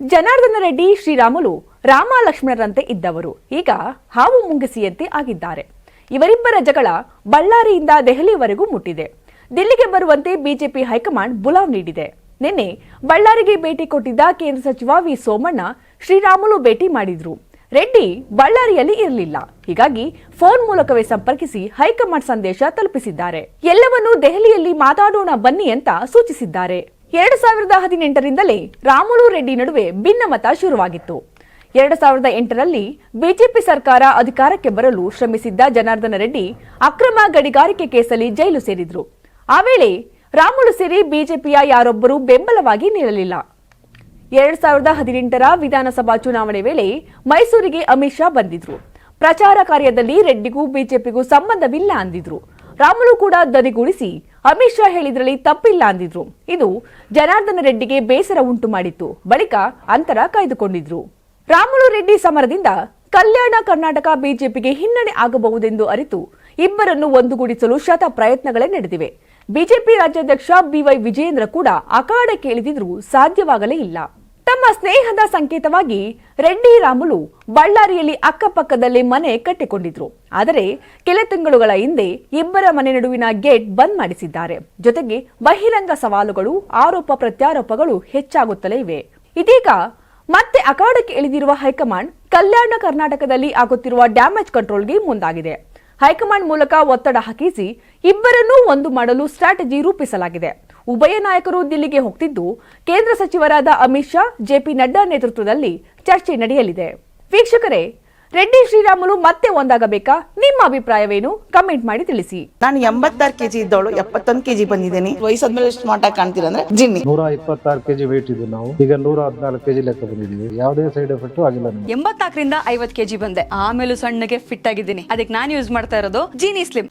ಜನಾರ್ದನ ರೆಡ್ಡಿ, ಶ್ರೀರಾಮುಲು, ರಾಮಲಕ್ಷ್ಮಣರಂತೆ ಇದ್ದವರು. ಈಗ ಹಾವು ಮುಂಗಿಸಿಯಂತೆ ಆಗಿದ್ದಾರೆ. ಇವರಿಬ್ಬರ ಜಗಳ ಬಳ್ಳಾರಿಯಿಂದ ದೆಹಲಿವರೆಗೂ ಮುಟ್ಟಿದೆ. ದಿಲ್ಲಿಗೆ ಬರುವಂತೆ ಬಿಜೆಪಿ ಹೈಕಮಾಂಡ್ ಬುಲಾವ್ ನೀಡಿದೆ. ನಿನ್ನೆ ಬಳ್ಳಾರಿಗೆ ಭೇಟಿ ಕೊಟ್ಟಿದ್ದ ಕೇಂದ್ರ ಸಚಿವ ವಿ ಸೋಮಣ್ಣ ಶ್ರೀರಾಮುಲು ಭೇಟಿ ಮಾಡಿದ್ರು. ರೆಡ್ಡಿ ಬಳ್ಳಾರಿಯಲ್ಲಿ ಇರಲಿಲ್ಲ. ಹೀಗಾಗಿ ಫೋನ್ ಮೂಲಕವೇ ಸಂಪರ್ಕಿಸಿ ಹೈಕಮಾಂಡ್ ಸಂದೇಶ ತಲುಪಿಸಿದ್ದಾರೆ. ಎಲ್ಲವನ್ನೂ ದೆಹಲಿಯಲ್ಲಿ ಮಾತಾಡೋಣ ಬನ್ನಿ ಅಂತ ಸೂಚಿಸಿದ್ದಾರೆ. ಎರಡು ಸಾವಿರದ ಹದಿನೆಂಟರಿಂದಲೇ ರಾಮುಲು ರೆಡ್ಡಿ ನಡುವೆ ಭಿನ್ನಮತ ಶುರುವಾಗಿತ್ತು. ಎರಡು ಸಾವಿರದ ಎಂಟರಲ್ಲಿ ಬಿಜೆಪಿ ಸರ್ಕಾರ ಅಧಿಕಾರಕ್ಕೆ ಬರಲು ಶ್ರಮಿಸಿದ್ದ ಜನಾರ್ದನ ರೆಡ್ಡಿ ಅಕ್ರಮ ಗಡಿಗಾರಿಕೆ ಕೇಸಲ್ಲಿ ಜೈಲು ಸೇರಿದ್ರು. ಆ ವೇಳೆ ರಾಮುಲು ಸೇರಿ ಬಿಜೆಪಿಯ ಯಾರೊಬ್ಬರೂ ಬೆಂಬಲವಾಗಿ ನಿಲ್ಲಲಿಲ್ಲ. ಎರಡ್ ಸಾವಿರದ ಹದಿನೆಂಟರ ವಿಧಾನಸಭಾ ಚುನಾವಣೆ ವೇಳೆ ಮೈಸೂರಿಗೆ ಅಮಿತ್ ಶಾ ಬಂದಿದ್ರು. ಪ್ರಚಾರ ಕಾರ್ಯದಲ್ಲಿ ರೆಡ್ಡಿಗೂ ಬಿಜೆಪಿಗೂ ಸಂಬಂಧವಿಲ್ಲ ಅಂದಿದ್ರು. ರಾಮುಲು ಕೂಡ ದನಿಗೂಡಿಸಿ ಅಮಿತ್ ಶಾ ಹೇಳಿದ್ರಲ್ಲಿ ತಪ್ಪಿಲ್ಲ ಅಂದಿದ್ರು. ಇದು ಜನಾರ್ದನ ರೆಡ್ಡಿಗೆ ಬೇಸರ ಉಂಟು ಮಾಡಿತ್ತು. ಬಳಿಕ ಅಂತರ ಕಾಯ್ದುಕೊಂಡಿದ್ರು. ರಾಮುಲು ರೆಡ್ಡಿ ಸಮರದಿಂದ ಕಲ್ಯಾಣ ಕರ್ನಾಟಕ ಬಿಜೆಪಿಗೆ ಹಿನ್ನಡೆ ಆಗಬಹುದೆಂದು ಅರಿತು ಇಬ್ಬರನ್ನು ಒಂದುಗೂಡಿಸಲು ಶತ ಪ್ರಯತ್ನಗಳೇ ನಡೆದಿವೆ. ಬಿಜೆಪಿ ರಾಜ್ಯಾಧ್ಯಕ್ಷ ಬಿವೈ ವಿಜಯೇಂದ್ರ ಕೂಡ ಅಖಾಡಕ್ಕೆ ಇಳಿದಿದ್ರೂ ಸಾಧ್ಯವಾಗಲೇ ಇಲ್ಲ. ತಮ್ಮ ಸ್ನೇಹದ ಸಂಕೇತವಾಗಿ ರೆಡ್ಡಿ ರಾಮುಲು ಬಳ್ಳಾರಿಯಲ್ಲಿ ಅಕ್ಕಪಕ್ಕದಲ್ಲಿ ಮನೆ ಕಟ್ಟಿಕೊಂಡಿದ್ರು. ಆದರೆ ಕೆಲ ತಿಂಗಳುಗಳ ಹಿಂದೆ ಇಬ್ಬರ ಮನೆ ನಡುವಿನ ಗೇಟ್ ಬಂದ್ ಮಾಡಿಸಿದ್ದಾರೆ. ಜೊತೆಗೆ ಬಹಿರಂಗ ಸವಾಲುಗಳು, ಆರೋಪ ಪ್ರತ್ಯಾರೋಪಗಳು ಹೆಚ್ಚಾಗುತ್ತಲೇ ಇವೆ. ಇದೀಗ ಮತ್ತೆ ಅಖಾಡಕ್ಕೆ ಇಳಿದಿರುವ ಹೈಕಮಾಂಡ್ ಕಲ್ಯಾಣ ಕರ್ನಾಟಕದಲ್ಲಿ ಆಗುತ್ತಿರುವ ಡ್ಯಾಮೇಜ್ ಕಂಟ್ರೋಲ್ಗೆ ಮುಂದಾಗಿದೆ. ಹೈಕಮಾಂಡ್ ಮೂಲಕ ಒತ್ತಡ ಹಾಕಿಸಿ ಇಬ್ಬರನ್ನೂ ಒಂದು ಮಾಡಲು ಸ್ಟ್ರಾಟಜಿ ರೂಪಿಸಲಾಗಿದೆ. ಉಭಯ ನಾಯಕರು ದಿಲ್ಲಿಗೆ ಹೋಗ್ತಿದ್ದು ಕೇಂದ್ರ ಸಚಿವರಾದ ಅಮಿತ್ ಶಾ ಜೆಪಿ ನಡ್ಡಾ ನೇತೃತ್ವದಲ್ಲಿ ಚರ್ಚೆ ನಡೆಯಲಿದೆ. ವೀಕ್ಷಕರೇ ರೆಡ್ಡಿ ಶ್ರೀರಾಮುಲು ಮತ್ತೆ ಒಂದಾಗಬೇಕಾ? ನಿಮ್ಮ ಅಭಿಪ್ರಾಯವೇನು? ಕಮೆಂಟ್ ಮಾಡಿ ತಿಳಿಸಿ. ನಾನು ಎಂಬತ್ತಾರು ಕೆಜಿ ಇದ್ದವಳು ಎಪ್ಪತ್ತೊಂದು ಕೆಜಿ ಬಂದಿದ್ದೀನಿ. ವಯಸ್ಸಾದ್ಮೇಲೆ ಸ್ಮಾರ್ಟ್ ಆಗಿ ಕಾಣ್ತೀರ ಅಂದ್ರೆ ಜಿನ್ನಿ. ನೂರ ಇಪ್ಪತ್ತಾರು ಕೆಜಿ ವೇಟ್ ಇದ್ದು ನಾವು. ಈಗ ನೂರ ಹದಿನಾಲ್ಕು ಕೆಜಿ ಲೆಕ್ಕ ಬಂದಿದ್ದೀವಿ. ಯಾವುದೇ ಸೈಡ್ ಎಫೆಕ್ಟ್ ಆಗಿಲ್ಲ ಎಂಬತ್ತಾಕರಿಂದ ಎಂಬತ್ನಾಲ್ಕರಿಂದ ಐವತ್ ಕೆಜಿ ಬಂದೆ. ಆಮೇಲೆ ಸಣ್ಣಗೆ ಫಿಟ್ ಆಗಿದ್ದೀನಿ. ಅದಕ್ಕೆ ನಾನು ಯೂಸ್ ಮಾಡ್ತಾ ಇರೋದು ಜೀನಿ ಸ್ಲಿಮ್